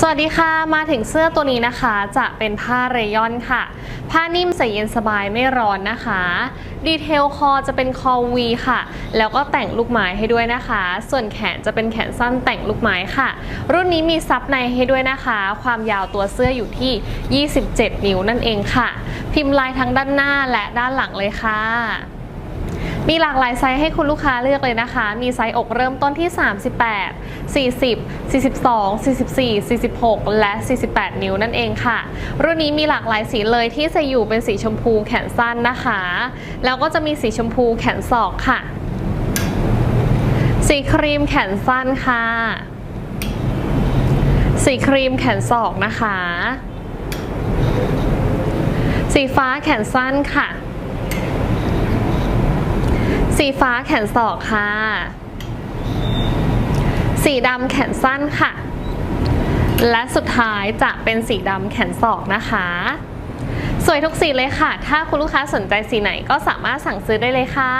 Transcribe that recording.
สวัสดีค่ะมาถึงเสื้อตัวนี้นะคะจะเป็นผ้าเรยอนค่ะ ผ้านิ่มใส่เย็นสบายไม่ร้อนนะคะ ดีเทลคอจะเป็นคอวีค่ะ แล้วก็แต่งลูกไม้ให้ด้วยนะคะ ส่วนแขนจะเป็นแขนสั้นแต่งลูกไม้ค่ะ รุ่นนี้มีซับในให้ด้วยนะคะ ความยาวตัวเสื้ออยู่ที่ 27 นิ้วนั่นเองค่ะ พิมพ์ลายทั้งด้านหน้าและด้านหลังเลยค่ะ มีหลากหลายไซส์ให้คุณลูกค้าเลือกเลยนะคะ มีไซส์อกเริ่มต้นที่ 38 40 42 44 46 และ 48 นิ้วนั่นเองค่ะ รุ่นนี้มีหลากหลายสีเลยที่ใส่อยู่เป็นสีชมพูแขนสั้นนะคะ แล้วก็จะมีสีชมพูแขนศอกค่ะ สีครีมแขนสั้นค่ะ สีครีมแขนศอกนะคะ สีฟ้าแขนสั้นค่ะ สีฟ้าแขนศอกค่ะ สีดำแขนสั้นค่ะ และสุดท้ายจะเป็นสีดำแขนศอกนะคะ สวยทุกสีเลยค่ะ ถ้าคุณลูกค้าสนใจสีไหนก็สามารถสั่งซื้อได้เลยค่ะ